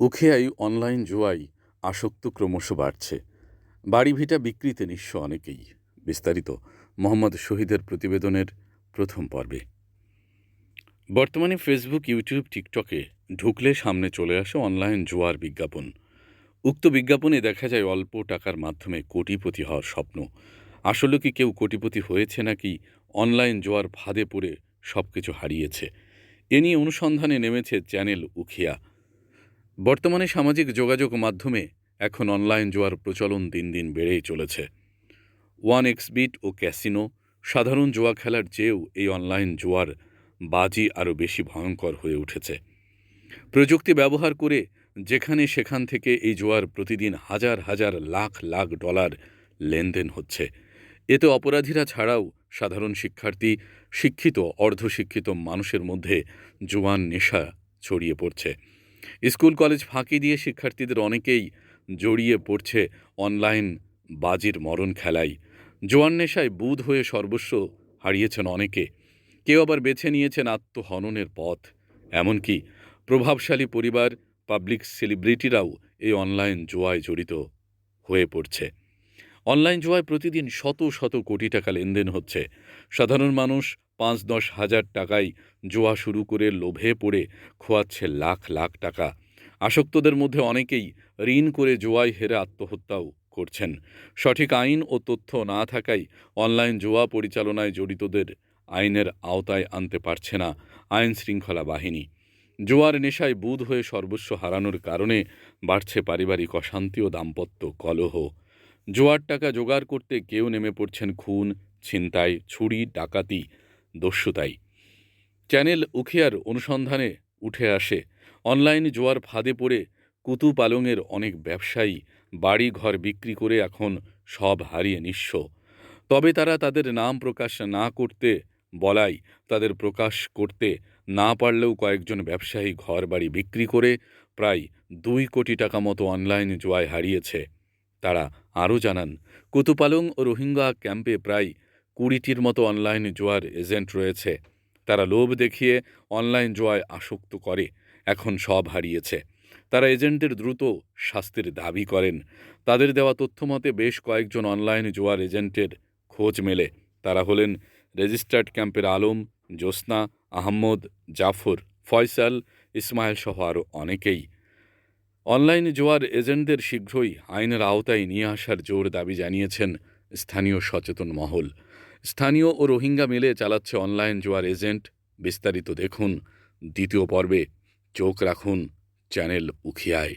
উখিয়ায় online জুয়ায় আসক্ত ক্রমশ বাড়ছে। বাড়ি ভিটা বিক্রিতে নিঃস্ব অনেকেই। বিস্তারিত মোহাম্মদ শহীদের প্রতিবেদনের প্রথম পর্বে। বর্তমানে ফেসবুক, ইউটিউব, টিকটকে ঢুকলে সামনে চলে আসে অনলাইন জুয়ার বিজ্ঞাপন। উক্ত বিজ্ঞাপনে দেখা যায় অল্প টাকার মাধ্যমে কোটিপতি হওয়ার স্বপ্ন। আসলে কি কেউ কোটিপতি হয়েছে নাকি অনলাইন জোয়ার ফাঁদে পড়ে সব কিছু হারিয়েছে? এ নিয়ে অনুসন্ধানে নেমেছে চ্যানেল উখিয়া। বর্তমানে সামাজিক যোগাযোগ মাধ্যমে এখন অনলাইন জোয়ার প্রচলন দিন দিন বেড়েই চলেছে। ওয়ান এক্সবিট ও ক্যাসিনো সাধারণ জোয়া খেলার চেয়েও এই অনলাইন জোয়ার বাজি আরও বেশি ভয়ঙ্কর হয়ে উঠেছে। প্রযুক্তি ব্যবহার করে যেখানে সেখান থেকে এই জোয়ার প্রতিদিন হাজার হাজার লাখ লাখ ডলার লেনদেন হচ্ছে। এতে অপরাধীরা ছাড়াও সাধারণ শিক্ষার্থী, শিক্ষিত, অর্ধশিক্ষিত মানুষের মধ্যে জোয়ান নেশা ছড়িয়ে পড়ছে। স্কুল কলেজ ফাঁকি দিয়ে শিক্ষার্থীদের অনেকেই জড়িয়ে পড়ছে অনলাইন বাজির মরণ খেলায়। জোয়ান নেশায় বুধ হয়ে সর্বস্ব হারিয়েছেন অনেকে। কেউ আবার বেছে নিয়েছেন আত্মহননের পথ। এমনকি প্রভাবশালী পরিবার, পাবলিক সেলিব্রিটিরাও এই অনলাইন জোয়ায় জড়িত হয়ে পড়ছে। অনলাইন জোয়ায় প্রতিদিন শত শত কোটি টাকা লেনদেন হচ্ছে। সাধারণ মানুষ পাঁচ দশ হাজার টাকায় জোয়া শুরু করে লোভে পড়ে খোয়াচ্ছে লাখ লাখ টাকা। আসক্তদের মধ্যে অনেকেই ঋণ করে জোয়ায় হেরে আত্মহত্যাও করছেন। সঠিক আইন ও তথ্য না থাকায় অনলাইন জোয়া পরিচালনায় জড়িতদের আইনের আওতায় আনতে পারছে না আইন শৃঙ্খলা বাহিনী। জোয়ার নেশায় বুধ হয়ে সর্বস্ব হারানোর কারণে বাড়ছে পারিবারিক অশান্তি ও দাম্পত্য কলহ। জোয়ার টাকা জোগাড় করতে কেউ নেমে পড়ছেন খুন, ছিনতাই, ছুরি, ডাকাতি দস্যুতাই চ্যানেল উখিয়ার অনুসন্ধানে উঠে আসে, অনলাইন জোয়ার ফাঁদে পড়ে কুতু পালংয়ের অনেক ব্যবসায়ী বাড়ি ঘর বিক্রি করে এখন সব হারিয়ে নিঃস্ব। তবে তারা তাদের নাম প্রকাশ না করতে বলাই, তাদের প্রকাশ করতে না পারলেও কয়েকজন ব্যবসায়ী ঘর বাড়ি বিক্রি করে প্রায় দুই কোটি টাকা মতো অনলাইন জোয়ায় হারিয়েছে। তারা আরও জানান, কুতুপালং ও রোহিঙ্গা ক্যাম্পে প্রায় কুড়িটির মতো অনলাইন জোয়ার এজেন্ট রয়েছে। তারা লোভ দেখিয়ে অনলাইন জোয়ায় আসক্ত করে, এখন সব হারিয়েছে। তারা এজেন্টের দ্রুত শাস্তির দাবি করেন। তাদের দেওয়া তথ্য মতে বেশ কয়েকজন অনলাইন জোয়ার এজেন্টের খোঁজ মেলে। তারা হলেন রেজিস্টার্ড ক্যাম্পের আলম, জ্যোৎস্না, আহম্মদ, জাফর, ফয়সাল, ইসমাইল সহ আরও অনেকেই। অনলাইন জোয়ার এজেন্টদের শীঘ্রই আইনের আওতায় নিয়ে আসার জোর দাবি জানিয়েছেন স্থানীয় সচেতন মহল। স্থানীয় ও রোহিঙ্গা মিলে চালাচ্ছে অনলাইন জোয়ার এজেন্ট। বিস্তারিত দেখুন। দ্বিতীয় পর্বে চোখ রাখুন চ্যানেল উখিয়ায়।